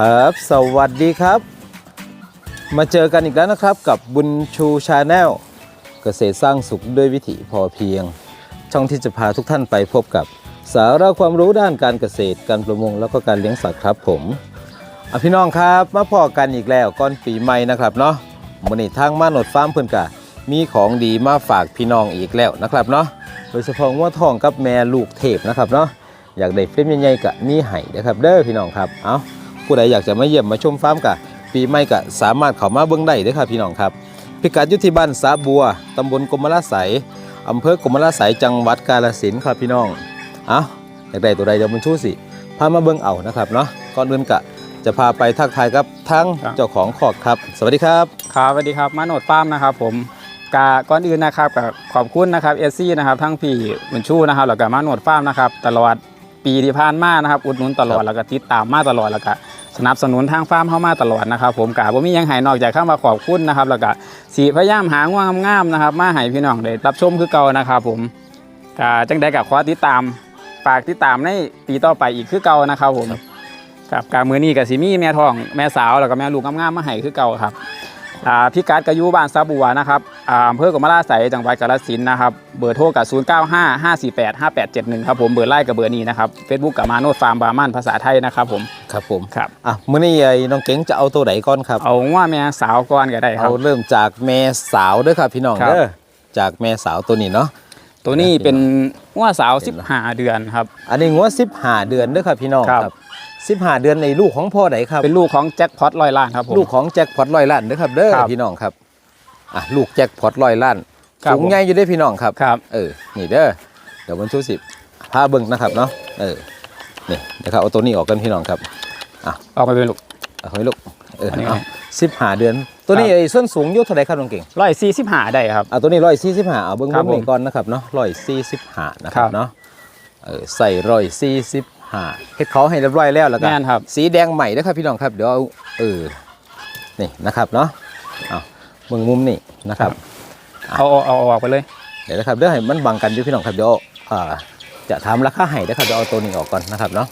ครับ สวัสดีครับ มาเจอกันอีกแล้วนะครับกับบุญชูชาแนลเกษตรสร้างสุขด้วยวิถีพอเพียง ช่องที่จะพาทุกท่านไปพบกับ สาระความรู้ด้านการเกษตรการประมงแล้วก็การเลี้ยงสัตว์ครับผมอพี่น้องครับมาพอกันอีกแล้วก่อนปีใหม่นะครับเนาะวันนี้ทางมาโนดฟาร์มเพิ่นกะมีของดีมาฝากพี่น้องอีกแล้วนะครับเนาะโดยเฉพาะงัวทองกับแม่ลูกเทพนะครับเนาะอยากได้เฟรมใหญ่ๆกะมีให้นะครับเด้อพี่น้องครับเอา ผู้ใดอยากจะมาเยี่ยมมาชมฟาร์มกะปีใหม่กะสามารถเข้ามาเบิ่งได้เด้อครับพี่น้องครับพิกัดอยุทธิบ้านสาบัวตำบลกรมราไสยอำเภอกรมราไสยจังหวัดกาฬสินธุ์ครับพี่น้องเอาอยากได้ตัวใดเดี๋ยวมันชูสิพามาเบิ่งเอานะครับเนาะก่อนอื่นกะจะพาไปทักทายกับทั้งครับ เจ้าของคอกครับ สวัสดีครับ ครับสวัสดีครับมาโนดฟาร์มนะครับผมกาก่อนอื่นนะครับกับขอบคุณนะครับเอซี่นะครับทั้งพี่บุญชูนะครับแล้วก็มาโนดฟาร์มนะครับตลอดปีที่ผ่านมานะครับอุดหนุนตลอครัดบแล้วก็ติดตามมาตลอดแล้วก็ส นับสนุนทางฟาร์มเข้ามาตลอดนะครับ ผมกาบ่มียังหายนอกจากเข้ามาขอบคุณนะครับแล้วก็สีพยายามหาง่วงงามๆนะครับ มาให้พี่น้องได้รับชมคือเก่านะครับผมกาจังได้กับขอติดตามฝากติดตามในปีต่อไปอีกคือเก่านะครับผมครับกามือนี้กับสีมีแม่ทองแม่สาวแล้วก็แม่ลูกงามๆมาให้คือเก่าครับ พิกัดกอยูบ้านซาบัวนะครับอ่าอำเภอกบมะลาไสยจังหวัดกาฬสินธุ์นะครับ เบอร์โทรกับ 0 9 5 5 4 8 5 8 7 1 ครับผมเบอร์ไล่กับเบอร์นี้นะครับ Facebook กับมาโนดฟาร์มบาร์มันภาษาไทยนะครับผมครับผมครับอะมื้อนี้ไอ้น้องเก๋งจะเอาตัวไหนก่อนครับเอาว่าแม่สาวก่อนก็ได้ครัเอาบเริ่มจากแม่สาวเด้อครับพี่น้องครับเด้อจากแม่สาวตัวนี้เนาะตัวนี้เป็นว่าสาว15 เดือนครับ อันนี้งัว15 เดือนเด้อครับพี่น้องครับครับ 15 เดือนในลูกของพ่อไหนครับ เป็นลูกของแจ็คพอตลอยล้านครับผม ลูกของแจ็คพอตร้อยล้านเด้อครับเด้อครับพี่น้องครับอะลูกแจ็คพอตร้อยล้านครับสูงใหญ่อยู่ได้อพี่น้องครับครับ เออนี่เด้อเดี๋ยวมันชูสิพาเบิ่งนะครับเนาะเออนี่นะครับเอาตัวนี้ออกกันพี่น้องครับออกมาเป็นลูกเอาไว้ลูกเอออันนี้เอาไงสิบห้าเดือน ตัวนี้ครับไอ้ส้นสูงอยุเท่าไหรครับน้องเก่งร้อยสี่สิบห้าได้ครับอะตัวนี้ร้อยสี่สิบห้าเอาเบิ้งครัเบิ้บงนี่ผมก่อนนะครับเนาะร้อยสี่สิบห้านะคครัรับบเนาะเออใส่ร้อยสี่สิบ ห้าเฮ็ดเขาให้เรียบร้อยแล้วแล้วก็แม่นครับ สีแดงใหม่นะครับพี่น้องครับเดี๋ยวเอาเออนี่นะครับเนาะเอาเบิ้งมุมนี่นะครับเอาเอาเอาเอาออกไปเลยเดี๋ยวนะครับเดี๋ยวให้มันบังกันอยู่พี่น้องครับเดี๋ยวอ่าจะทำราคาให้นะครับเดี๋ยวเอาตัวนี้ออกก่อนนะครับเนาะ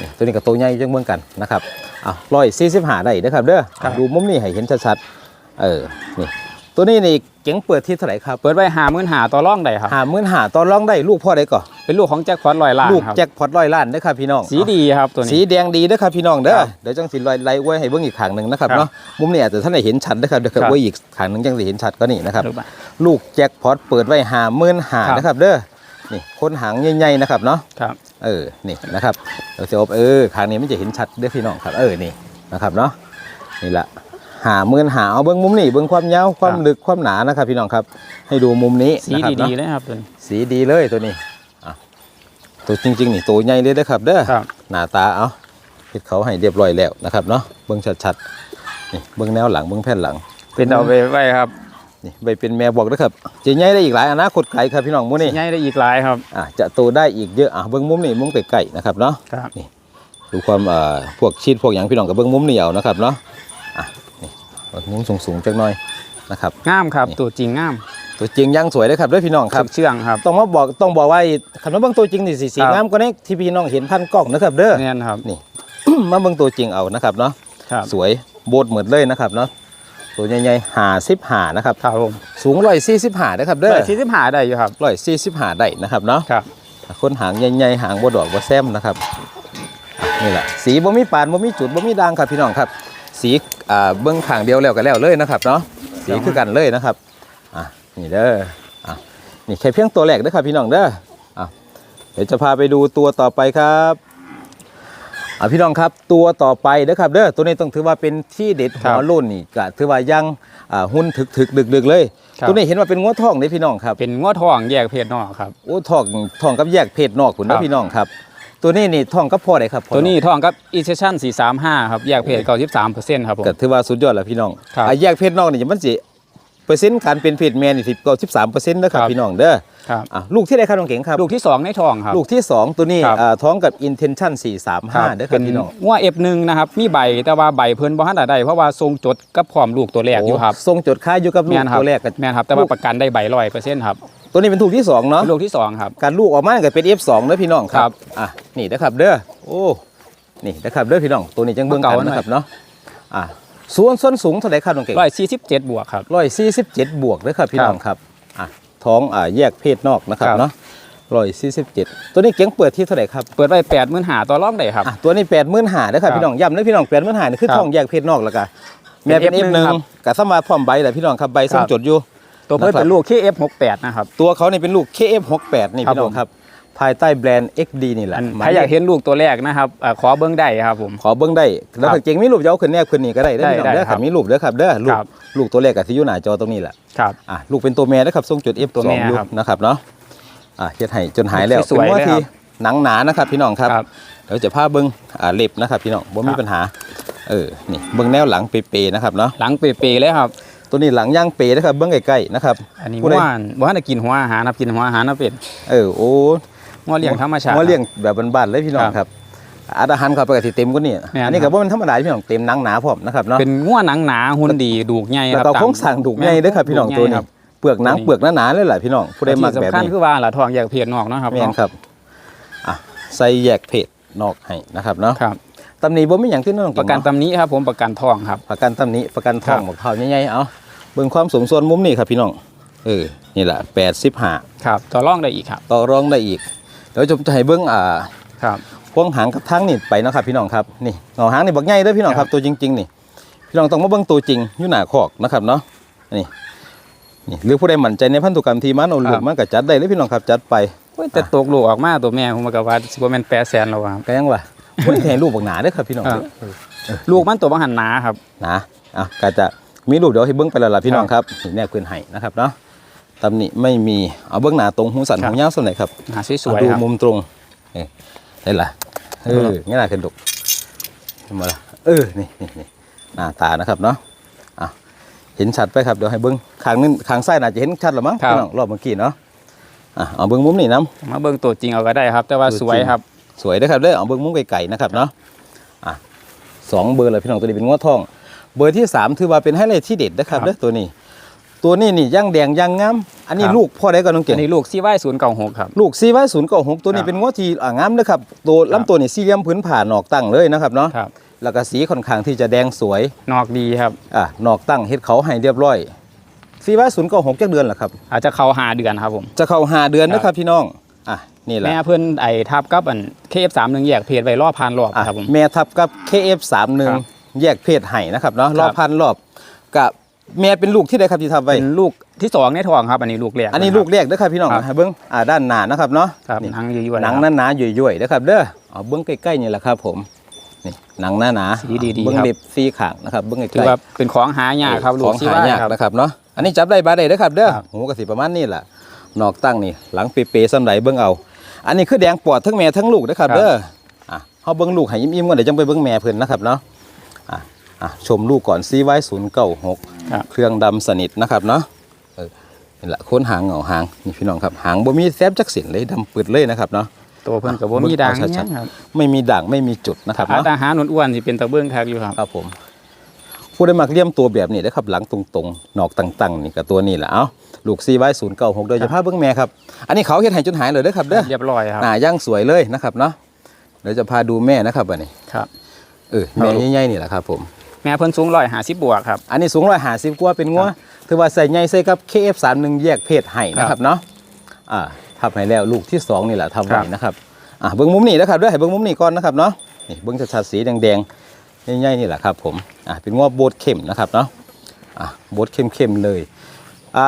นี่ตัวนี้กับตัวใหญ่จังเบิ่งกันนะครับเอาร้อยสี่สิบห้าได้นะครับเด้อครับดูมุมนี้ให้เห็นชัดๆเออนี่ ตัวนี้นี่เก๋งเปิดที่เท่าไหร่ครับ เปิดไว้หามื่นหาต่อร่องได้ครับหาหมื่นหาตอนร้องได้ลูกพ่อได้ก่อนเป็นลูกของแจ็คพอตลอยล้านลูกครับแจ็คพอตร้อยล้านเด้อครับพี่น้อง สีดีครับตัวสีนี้แดงดีเด้อครับพี่น้องเด้อครับเดี๋ยวจังสิลอยไล่ไว้ให้เบิ่งอีกขางหนึ่งนะครับครับเนาะ มุมนี้อาจจะท่านได้เห็นชัดนะครับเดี๋ยวครับไว้อีกขางหนึ่งจังสิเห็นชัดก็นี่นะครับ ลูกอะลูกแจ็คพอตเปิดไว้หาหมื่นหาครับนะครับเด้อ นี่คนหางใหญ่ๆนะครับเนาะ ครับ เออ นี่นะครับเดี๋ยวจะอบเออขางนี้มันจะเห็นชัดเด้อพี่น้องครับ เออ นี่นะครับเนาะ นี่ละ หาหมื่นหาเอาเบิ้งมุมนี่เบิ้งความยาวความลึกความหนานะครับพี่น้องครับ ให้ดูมุมนี้สีนะครับดีเนาะๆเลยครับตัวนี้สีดีเลยตัวนี้อะตัวจริงๆนี่ตัวใหญ่เลยนะครับ เด้อครับหน้าตาเอาเฮ็ดเขาให้เรียบร้อยแล้วนะครับเนาะเบิ้งชัดๆนี่เบิ้งแนวหลังเบิ้งแผ่นหลัง เป็นเอาไปไว้ครับนี่ใบเป็นแม่บอกนะครับจะใหญ่ได้อีกหลายอนาคตไกลครับพี่น้องมุมสีนี่ใหญ่ได้อีกหลายครับอะจะโตได้อีกเยอะอะเบิ้งมุมนี่มุมไกลๆนะครับเนาะครับดูความเอ่อพวกชีดพวกอย่างพี่น้องกับเบิ้งมุมนี่เอานะครับเนาะอะนี่ มุมสูงๆจักหน่อยนะครับงามครับนี่ตัวจริงงาม ตัวจริงยังสวยเลยครับด้วยพี่น้องครับเชื่องครับต้องมาบอกต้องบอกว่าคำว่าเบิ้งตัวจริงนี่สีสีครับงามกว่านี้ที่พี่น้องเห็นพันกล้องนะครับเด้อเนี่ยครับนี่มาเบิ้งตัวจริงเอานะครับเนาะครับสวยโบดเหมือนเลยนะครับเนาะตัวใหญ่ๆหาสิบหานะครับครับผมสูงร้อยสี่สิบหานะครับเด้อร้อยสี่สิบห้าได้อยู่ครับร้อยสี่สิบหาได้นะครับเนาะครับคนหางใหญ่ๆหางบดอกบแซมนะครับนี่แหละสีบ่มีปานบ่มีจุดบ่มีด่างครับพี่น้องครับ สีอ่าเบื้องข้างเดียวแล้วก็แล้วเลยนะครับเนาะสีคือกันเลยนะครับอะนี่เด้ออะนี่แค่เพียงตัวแรกเด้อครับพี่น้องเด้ออะเดี๋ยวจะพาไปดูตัวต่อไปครับอะพี่น้องครับตัวต่อไปเด้อครับเด้อตัวนี้ต้องถือว่าเป็นที่เด็ดครัหับวรุ่นนี่ก็ถือว่ายังอ่าหุ้นถึกถึกดึกดึกๆเลย ครับ ตัวนี้เห็นว่าเป็นงัวทองเด้อพี่น้องครับเป็นง้อทองแยกเพศนอกครับ โอ้ทองทองกับแยกเพศนอกคุณครันะบ พี่น้องครับ ตัวนี้นี่ทองกับพ่อได้ครับพ่อตัวนี้ทองกับอีเซชั่น435 ครับ แยกเพศ93เปอร์เซ็นต์ครับผม ก็ถือว่าสุดยอดแล้วพี่น้องครับ อะแยกเพศนอกนี่มันสิเปอร์เซ็นต์การเป็นเพศแม่นี่สิบก็สิบสามเปอร์เซ็นต์นะครับครับพี่น้องเด้อครับอะลูกที่ได้ครับน้องเก๋งครับ ลูกที่ 2 ในทองครับ ลูกที่สองตัวนี้ครับ อ่าท้องกับ intention สี่สามห้าเด้อคเป็รับนพี่น้องง้อ F1 นะครับ มีใบแต่ว่าใบเพิ่นบ่ทันได้ เพราะว่าทรงจดกับพร้อมลูกตัวแรกอยู่ครับ โทรงจดค่ายอยู่กับลูกแม่นครับตัวแรกกับ แม่นครับแต่ว่าประกันได้ใบร้อยเปอร์เซ็นต์ครับ ตัวนี้เป็นถูกที่สองเนาะเป็นลูกที่2ครับ การลูกออกมาก็เป็น F2 เด้อพี่น้องคครัรับบอะนี่นะครับเด้อโอ้นี่นะครับเด้อพี่น้องตัวนี้จังเบิ่งเก่ากันหน่อยนะครับเนาะอ่าส่วนส้นสูงเท่าไหร่ครับน้องเก่งร้อยสี่สิบเจ็ดบวกครับร้อยสี่สิบเจ็ดบวกเด้อครับพี่น้องครับอะท้องอ่าแยกเพศนอกนะครับครับเนาะร้อยสี่สิบเจ็ดตัวนี้เก่งเปิดที่เท่าไหร่ครับ เปิดไว้แปดหมื่นหาต่อรองได้ครับอะตัวนี้แปดหมื่นหาเด้อครับครับพี่น้องย้ำเลยพี่น้องแปดหมื่นหานี่คือครับท้องแยกเพศนอกแล้วก็แม่เป็นเป็นเอฟ F1 หนึ่งครับกับสมาพร้อมใบแหละพี่น้องครับใบส้มครับจดอยู่ ตัวเพิ่นนะครับเป็นลูก KF68 นะครับ ตัวเขานี่เป็นลูก KF68 นี่ครับพี่น้องผมครับ ภายใต้แบรนด์ XD นี่แหละอันหมถ้าอยากเห็นลูกตัวแรกนะครับอ่าขอเบิ้งได้ครับผม ขอเบิ้งได้แล้วครัถ้าบเก่งมีรูปจะเอาขึ้นแนบขึ้นนี่ก็ได้เด้อพี่น้องได้เด้อได้ครับถ้ามีรูปเด้อครับเด้อลูกครับลูกตัวแรกกับที่อยู่หน้าจอตรงนี้แหละครับอะลูกเป็นตัวแม่นะครับทรงจุด F ตัวสอแม่งอยู่ครับนะครับเนาะอะเฮ็ดให้จนหายแล้วสวยๆเป็นว่าเลยที่ครับหนังหนานะครับพี่น้องครับครับเดี๋ยวจะพาเบิ้งอ่าเล็บนะครับพี่น้องบ่มีครับปัญหาเออนี่เบิ้งแนวหลังเปๆนะครับเนาะหลังเปๆเลยครับ ตัวนี้หลังย่างเปนะครับเบิ้งใกล้ๆนะครับอันนี้ผู้ใดว่านว่านได้กินหัวอาหารครับกินหัวอาหารนะเป็นเออโอ้งอเลี้ยงธรรมชาติ ว่าเลี้ยงแบบบ้านๆเลยพี่น้องครับครับอาหารเขาไปกับที่เต็มกว่านี่แม่นอันนี้ครัก็บบ่เป็นธรรมดาพี่น้องเต็มหนังหนาพร้อมนะครับเนาะเป็นง่วหนังหนาหุ่นดีดูกใหญ่แล้วครับก็โครงสร้างดุกใหญ่เด้อครับพี่น้องดุกตัวใหญ่นี้ครับเปลือกหนังตัวนี้เปลือกหนาๆเลยแหละพี่น้องผู้ใดมักที่แบบสำคัญนี้ คือว่าหละทองแยกเพศนอกเนาะครับแม่นครับ อะ ใส่แยกเพศนอกให้นะครับเนาะ ครับ ตำหนิบ่มีหยังที่น้องประกันเาตำหนี้ครับผมประกันทองครับ ประกันตำหนิประกันทองครับบอกเท่าใหญ่ๆเอาเบิ่งความสูงส่วนมุมนี่ครับพี่น้องเออนี่แหละ85ครับต่อรองได้อีกครับ ต่อรองได้อีกเดี๋ยวจะให้เบิ่งอ่าครับพวงหางกับทั้งนี่ไปเนาะครับพี่น้องครับนี่เงาหางนี่บักใหญ่เด้อพี่น้องครับตัวจริงๆนี่พี่น้องต้องมาเบิ่งตัวจริงอยู่หน้าคอกนะครับเนาะนี่นี่หรือผู้ใดมั่นใจในพันธุกรรมที่มันเอาลูครักบมันก็จัดได้เลยพี่น้องครับจัดไปโอ้ยแต่ตกลูกออกมาตัวแม่ผมก็ว่าสิบ่แม่นแปดแสนแล้วครับก็ยังว่าผู้ใดให้ลูกบักหนาเด้อครับพี่น้องครับ ลูกมันตัวบังหันหนาครับ นะอะก็จะมีรูปเดี๋ยวให้เบิ่งไปแล้วล่ะพี่น้องครับนี่แนบขึ้นให้นะครับเนาะตำหนิไม่มีเอาเบื้องหน้าตรงหูสันครับ หูยาวส่วนไหนครับหนาสวยดูๆครับ มุมตรงเอ้ยได้ละเอองี้น่าขึ้นดุเห็นบ่ล่ะเออนี่นี่นี่หน้าตานะครับเนาะอะเห็นชัดไปครับเดี๋ยวให้เบิ้งข้างนึงข้างซ้ายน่าจะเห็นชัดหรือมั้งครับ พี่น้องรอบเมื่อกี้เนาะอะเอาเบิ้งมุมนี่น้ มาเบิ่งตัวจริงเอาก็ได้ครับ แต่ว่าตัวจริงสวยครับำ สวยนะครับเด้อเอาเบิ้งมุมไก่ๆนะครับเนาะอะสองเบอร์เลยพี่น้องตัวนี้เป็นงวดทอง เบอร์ที่สามถือว่าเป็นไฮไลท์ที่เด็ดนะครับครับเด้อตัวนี้ ตัวนี้นี่ย่างแดงย่างงามอันนี้ครับลูกพ่อได้ก็น้องเก่อังนนี้ลูกซีไว้ศูนย์เก่าหกครับลูกซีไว้ศูนย์เก้าหกตัวนี้ครับเป็นงวดที่อ่างามนะครับตัวครับลำตัวนี่สี่เหลี่ยมพื้นผ่านอกตั้งเลยนะครับเนาะครับแล้วก็สีค่อนข้างที่จะแดงสวย นอกดีครับ อะ นอกตั้งเฮ็ดเขาให้เรียบร้อยซีไว้ศูนย์เก้าหกจักเดือนเหรอครับ อาจจะเข้าหาเดือนครับผม จะเข้าหาเดือนครับนะครับพี่น้องอะ นี่แหละแม่เพิ่นไอ้ทับกับอันเคฟสามหนึ่งแยกเพจไว้รอบพันรอบอะครับผม แม่ทับกับ KF31 ครับแยกเพศให้นะครับเนาะครับ รอบพันรอบกับแม่เป็นลูกที่ใดครับที่ทับไว้ เป็นลูกที่สองในท้องครับ อันนี้ลูกแรกอันนี้ะครับลูกแรกเด้อครับพี่น้องครับให้เบิ้งอ่าด้านหน้านะครับเนาะครับนี่หนังอยู่ๆหนังนะครับหนาๆย่อยๆนะครับเด้อเอาเบิ้งใกล้ๆนี่แหละครับผมนี่หนังหนาๆสีดีๆเบิ้งครับ เล็บสีขางนะครับเบิ้งใกถือล้ว่าเป็นของหายากครับลูขกองซีหาไว้ยากครับ นะครับเนาะอันนี้จับได้บาได้เด้อครับเด้อครับ หูกระสิประมาณนี้แหละนอกตั้งนี่หลังเปๆสำไรเบิ้งเอา อันนี้คือแดงปอดทั้งแม่ทั้งลูกนะครับเด้ออะเฮาเบิ้งลูกให้ยิ้มๆก่อนเดี๋ยวจังไปเบิ้งแม่เพิ่นนะครับเนาะอะอะชมลูกก่อนซีไว้096ครับเครื่องดำสนิทนะครับเนาะเออนี่แหละโค้นหางเหงาหางนี่พี่น้องครับหางบ่มีแซมจักเสินเลยดำปืดเลยนะครับเนาะตัวเพิ่นกับว่ามีดังเอาชัเนี่ยดๆครับไม่มีด่างไม่มีจุดนะครับถ้าเนาะอาหารอ้วนๆสิเป็นตะเบิ้งคักอยู่ครับครับผมผู้ได้มักเลี่ยมตัวแบบนี้นะครับหลังตรงๆหนอกตั้งๆนี่กับตัวนี้แหละเอ้า ลูกซีไว้ศูนย์เก้าหกโดยเฉพาะเบิ้งแม่ครับ อันนี้เขาเฮ็ดให้จนหายเลยเด้อครับเด้อเรียบร้อยครับหน้าย่างสวยเลยนะครับเนาะเดี๋ยวจะพาดูแม่นะครับอันนี้ครับเออแม่ใหญ่ๆนี่แหละครับผมแม่เพิ่นสูงร้อยหาสิบบวกครับอันนี้สูงร้อยห้าสิบกว่าเป็นงัวถือว่าใส่ใหญ่ใส่กับ KF31 แยกเพศให้นะครับเนาะอ่าทับให้แล้วลูกที่สองนี่แหละทำไว้ครับนะครับอ่าเบิ้งมุมนี้นะครับเด้วยให้เบิ้งมุมนี้ก่อนนะครับเนาะนี่เบิ้งชัดๆสีแดงๆใหญ่ๆนี่แหละครับผมอ่าเป็นงัวโบดเข้มนะครับเนาะอ่าโบดเข้มๆเลยอ่า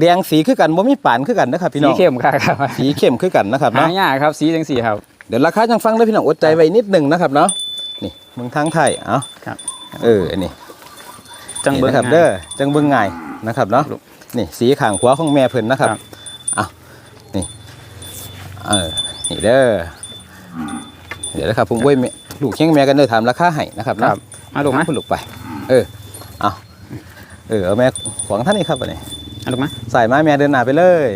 แดงสีคือกันบ่มีปานคือกันนะครับพี่น้สีองเข้มครับครับสีเข้มคือกันนะครับหาเนาะยากครับสีจังสี่ครับ เดี๋ยวราคาจังฟังเลยพี่น้องอดใจไว้นิดหนึงนะครับเนาะนี่เมืองทางไทยเอ้าครับ เอออันนี้จังเบิ้ง นี่นะครับง่ายเด้อจังเบิ้งง่ายนะครับเนาะลูกนี่สีขางขวาของแม่เพิ่นนะครับครับ เอานี่เออนี่เด้อเดี๋ยวนะครับผมเว้ยแม่ลูกเคียงแม่กันเด้อถามราคาให้นะครับครัเนาะบมาลูกมาคุณลูกไป เออ เอาเออ เอาแม่ขวางท่านนี่ครับอันนี้ มาลูกมาใส่ไม้แม่เดินหน้าไปเลย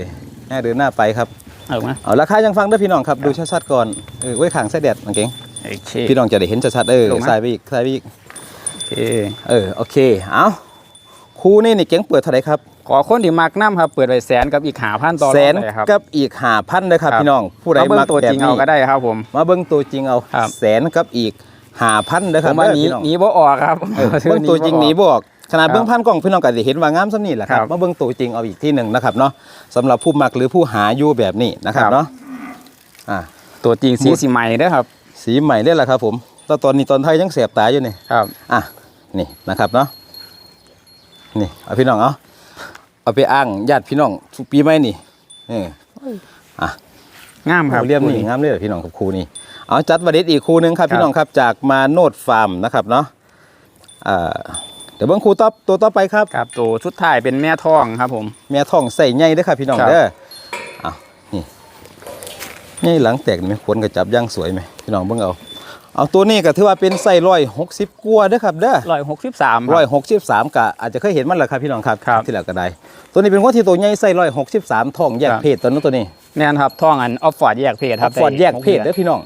แม่เดินหน้าไปครับมาลูกมาเอาราคายังฟังเด้อพี่น้องครับดูชัดๆก่อนเออไว้ขางใส่แดดมันเก่งโอเคพี่น้องจะได้เห็นชัดๆเออลงไหมใส่ไปอีกใส่ไปอีกโอเคเออโอเคเอาคู่นี่นี่เก่งเปิดเท่าไหร่ครับขอคนที่มักน้ำครับเปิดไว้แสนกับอีกหาพันต่อรองแสนได้ครับกับอีกหาพันเลยครับครับพี่น้องผู้ใดมาเบิ่งมักตัวแบบจริงนี้เอาก็ได้ครับผมมาเบิ้งตัวจริงเอาครับแสนกับอีกหาพันเลยคผรับมว่าเด้อหนี้พี่น้องหนี้บ่ออกครับเออเบิ้งตัวจริงหนีบออก ขนาดครับเบิ้งพันกล่องพี่น้องก็จะเห็นว่างามซ้ำนี่แหละครับครับมาเบิ้งตัวจริงเอาอีกที่หนึ่งนะครับเนาะสำหรับผู้มักหรือผู้หาอยู่แบบนี้นะครับครับเนาะอ่าตัวจริงสีสีใหม่เด้อครับ สีใหม่ได้แหละครับ ผมแตอนตอนนี้ตอนไทยยังเสียบตาอยู่นี่ครับอะนี่นะครับเนาะนี่เอาพี่น้องเอาเอาไปอ้างญาติพี่น้องทุกปีไหมนี่เอออะงามครับเรียมนี่งามเลยเหรอพี่น้องกับครูนี่เอาจัดวาเด็ดอีกครูหนึงครับครับพี่น้องครับจากมาโนดฟาร์มนะครับเนาะอ่าเดี๋ยวเบิ้งครูต๊อปตัวต่อไปครับครับตัวชุดท้ายเป็นแม่ทองครับผมแม่ท้องใส่ใหญ่เด้อครับพี่น้องครับเด้ออ้าวนี่ใหญ่หลังแตกนี่ไหมควรกระจับย่างสวยไหมพี่น้องเบิ่งเอาเอาตัวนี้ก็ถือว่าเป็นไส้ร้อยหกสิบกว่าเด้อครับเด้อร้อยหกสิบสามร้อยหกสิบสามกะอาจจะเคยเห็นมันแหละครับพี่น้องครับครับที่แล้วก็ได้ ตัวนี้เป็นวัวที่ตัวใหญ่ไส้ร้อยหกสิบสามท้องแยกครับเพศตัวนั้นตัวนี้แน่นครับทองอันออฟฟอร์ดแยกเพศครับฟอร์ดแยกเพศเด้อพี่น้อง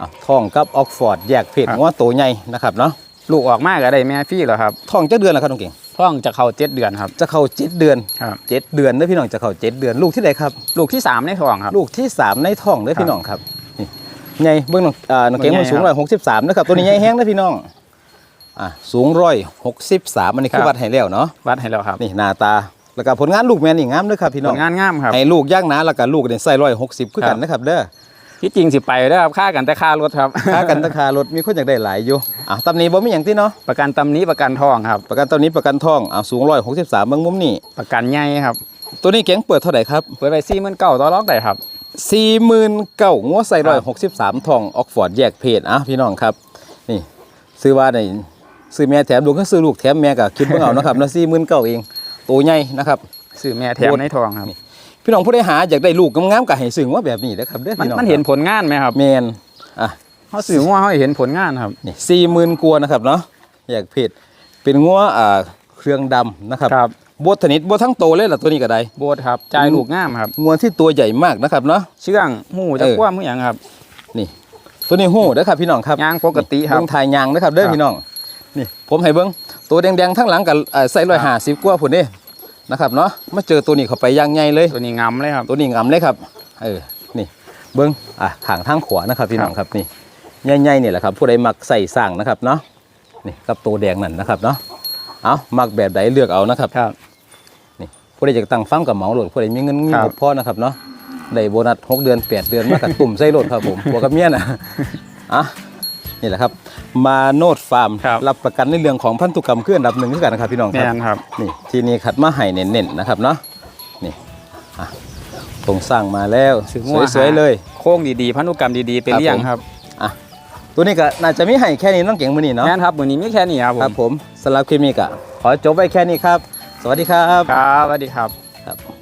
อะท้องกับออกฟอร์ดแยกเพศครับงัวตัวใหญ่นะครับเนาะ ลูกออกมากก็ได้แม่พี่แล้วครับท้องจะเดือนแล้วครับน้องเก่งทองจะเข้าเจ็ดเดือนครับ จะเข้าเจ็ดเดือนครับเจ็ดเดือนเด้อพี่น้องจะเข้าเจ็ดเดือนลูกที่ไหนครับ ลูกที่สามในทองครับ ลูกที่สามในท้องเด้อครับพี่น้องครับนี่ใหญ่เบื้องน้องอ่าน้องเก่งเบิ่มังนใหญ่สูงคร้รัอบยหกสิบสามนะครับตัวนี้ใหญ่แห้งเด้อพี่น้องอะสูงร้อยหกสิบสามอันนี้คือครับวัดให้แล้วเนาะวัดให้แล้วครับนี่หน้าตาแล้วก็ผลงานลูกแม่นี่งามเด้อครับพี่ผน้องลงานงามครับให้ลูกย่างหนาแล้วก็ลูกเนี่ยใส่ร้อยหกสิบคือกันครับนะครับเด้อ ที่จริงสิไปเด้อครับค่ากันแต่ค่ารถครับ ค่ากันราคารถมีคนอยากได้หลายอยู่อะตำหนี้บ่มีอย่างที่เนาะประกันตำหนี้ประกันทองครับ ประกันตำหนี้ประกันทองอะสูงร้อยหกสิบสามเบื้องมุมนี่ประกันใหญ่ครับ ตัวนี้เก๋งเปิดเท่าไหร่ครับ เปิดไปสี่หมื่นเก้าต่อรอกได้ครับสี่หมื่นเก้างัวใส่ครัร้อบยหกสิบสามทองออกฟอร์ดแยกเพศอะพี่น้องครับ นี่ ซื้อว่าในซื้อแม่แถมลูกก็ซื้อลูกแถมแม่ก็คิดเบิ่งเอานะครับเนาะสี่หมื่นเก้าเองตัวใหญ่นะครับ ซื้อแม่แถมในทองครับ พี่น้องผู้ใดหาอยากได้ลูกงามๆก็ให้ซื้อว่าแบบนี้นะครับเด้อมันพี่น้องมันเห็นผลงานไหมครับแมนอะเขาซื้อว่าเขาเห็นผลงานครับ นี่สี่หมื่นกว่านะครับเนาะแยกเพศเป็นงัวอ่าเครื่องดำนะครับครับบดถนิดบดทั้งโตเลยล่ะตัวนี้ก็ได้โบสครับจ่ายลูกงามครับงัวที่ตัวใหญ่มากนะครับเนาะ เชื่องหูจะเออ กว้างเมื่ออย่างครับ นี่ ตัวนี้หู้เด้อครับพี่น้องครับยางปกติครับเบิ้งถ่ายยางนะครับเด้อครับพี่น้อง นี่ผมให้เบิ้งตัวแดงๆทั้งหลังกับเอ่อใส่ร้อยห้าสิบกว่าผุนเด้ นะครับเนาะมาเจอตัวนี้เข้าไปอยางใหญ่เลย ตัวนี้งามเลยครับ ตัวนี้งามเลยครับ เออ นี่ เบิ้งอะขางทางขวานะครับพี่น้องครับนี่ใหญ่ๆนี่แหละครับผู้ใดมักใส่สร้างนะครับเนาะนี่กับตัวแดงนั่นนะครับเนาะเอามักแบบใดเลือกเอานะครับครับผู้ใดอยากตั้งฟาร์มกับเหมาโหลดผู้ใดมีเงินมีครับงบพอนะครับเนาะได้โบนัสหกเดือนแปดเดือนมากับตุ่มใส่โหลดครับผมบวกกับเมียนะอะ นี่แหละครับมาโนดฟาร์มครับ รับประกันในเรื่องของพันธุกรรมคืออันดับหนึ่งคือกันนะครับพี่น้องคแน่รับนครับ นี่ที่นี่ขัดมาให้เน้นๆนะครับเนาะนี่อะโครงสร้างมาแล้วถึงว่าสวยๆเลย โค้งดีๆ พันธุกรรมดีๆ เป็นครับเลี้ยงผมครับอะตัวนี้ก็น่าจะมีให้แค่นี้น้องเก่งมือนี่เนาะแน่นครับมือนี้มีแค่นี้ครับผครัมบผมสำหรับคลิปนี้ก็ขอจบไว้แค่นี้ครับ สวัสดีครับ ครับสวัสดีครับ ครับ